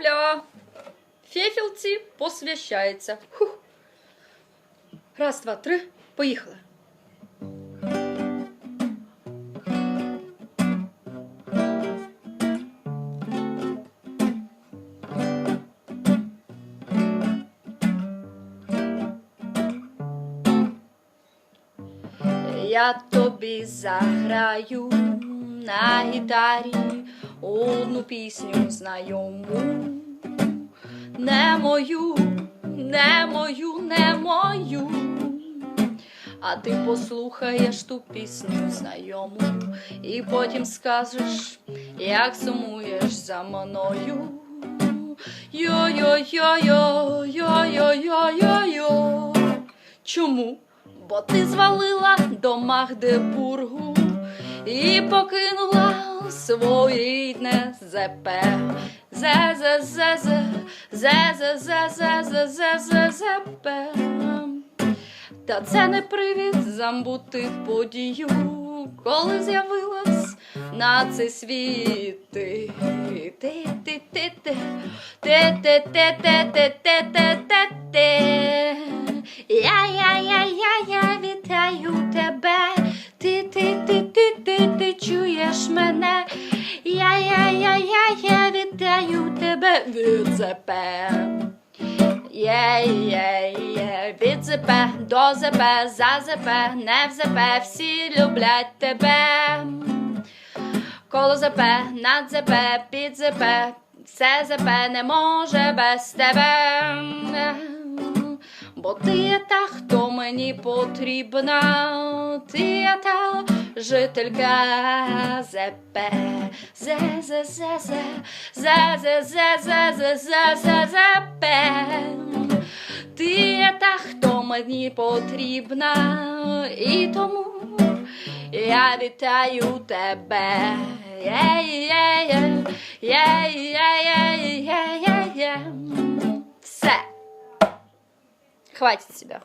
Опля! Фефілці посвящається. Хух. Раз, два, три, поїхали. Я тобі заграю на гітарі Одну пісню знайому. Не мою, не мою, не мою. А ти послухаєш ту пісню знайому, і потім скажеш, як сумуєш за мною. Йо-йо-йо-йо-йо-йо-йо-йо. Чому? Бо ти звалила до Магдебургу і покинула своє рідне ЗП. зе. Та це не привід забути подію, коли з'явилась на цей світ. Ти, ти, ти, ти. Я, я, я, я, я вітаю тебе. Мене. Я, я, я, я, я вітаю тебе від ЗП. Є, є, є, від ЗП до ЗП, за ЗП, не в ЗП, всі люблять тебе. Коло ЗП, над ЗП, під ЗП, все ЗП не може без тебе. Бо ти є та, хто мені потрібна, ти є та жителька ЗП. Зе, зе, зе, зе, зе, зе, зе, зе, зе, зе, зе, ЗП. Ти є та, хто мені потрібна, і тому я вітаю тебе. Є, є, є, є, є, є, є, є, є. Все. Хватит себя.